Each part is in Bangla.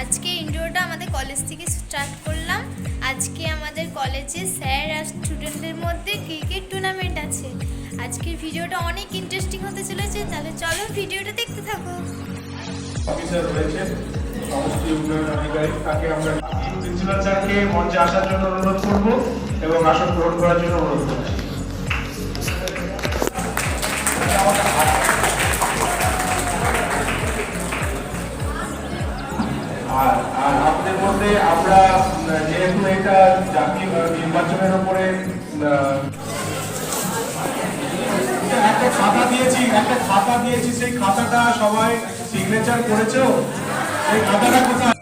আজকে ইন্ট্রোটা আমাদের কলেজ থেকে স্টার্ট করলাম। আজকে আমাদের কলেজে স্যার আর স্টুডেন্টদের মধ্যে ক্রিকেট টুর্নামেন্ট আছে। আজকের ভিডিওটা অনেক ইন্টারেস্টিং হতে চলেছে, তাহলে চলো ভিডিওটা দেখতে থাকো। অফিসার রয়েছে সমষ্টি উন্নয়ন আধিকারিক, তাকে আমরা প্রিন্সিপাল স্যারকে মঞ্চে আসার জন্য অনুরোধ করব এবং আসন গ্রহণ করার জন্য অনুরোধ করছি। আপনাদের আমরা যেহেতু এটা জাতীয় নির্বাচনের উপরে একটা খাতা দিয়েছি, একটা খাতা দিয়েছি, সেই খাতাটা সবাই সিগনেচার সেই খাতাটা কোথায়?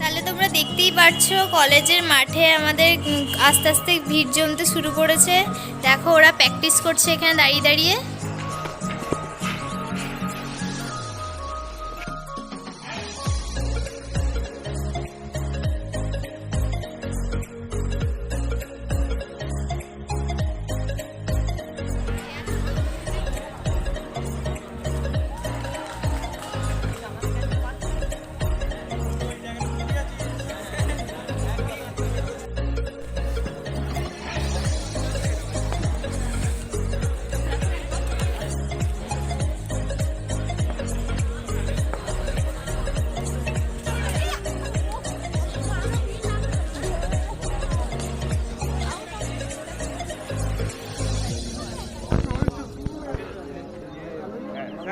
তাহলে তোমরা দেখতেই পারছ, কলেজের মাঠে আমাদের আস্তে আস্তে ভিড় জমতে শুরু করেছে। দেখো ওরা প্র্যাকটিস করছে এখানে দাঁড়িয়ে দাঁড়িয়ে।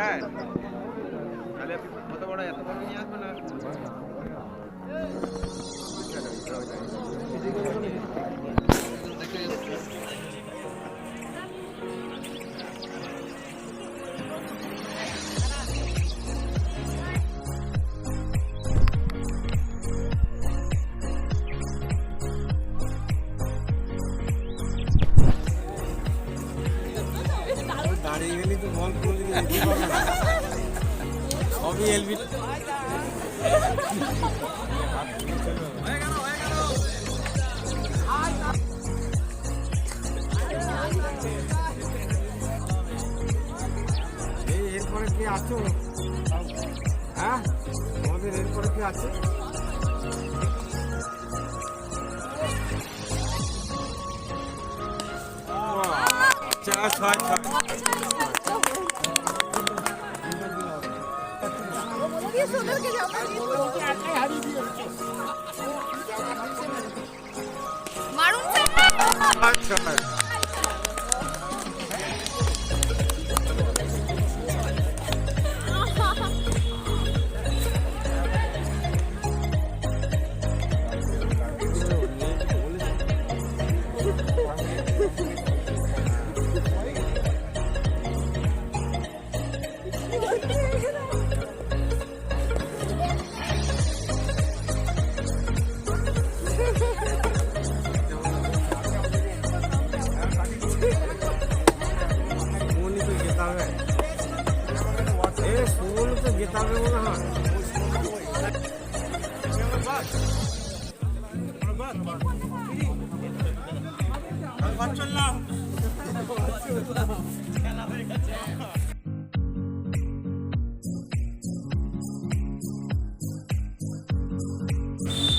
স্যার তাহলে কত বড় এত বড় নিয়ে আসবেন? আর দাঁড়িয়ে গেলি তো বল করলি যেতে পারবে না। সবই এলবি। এই এরপরে কে আছো? হ্যাঁ? আমাদের এরপরে কে আছে? চার ছয় ছয় মারুন আচ্ছা।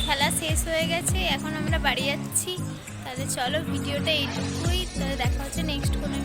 খেলা শেষ হয়ে গেছে, এখন আমরা বাড়ি যাচ্ছি। তাহলে চলো, ভিডিওটা এইটুকুই, তাহলে দেখা হচ্ছে নেক্সট কোনো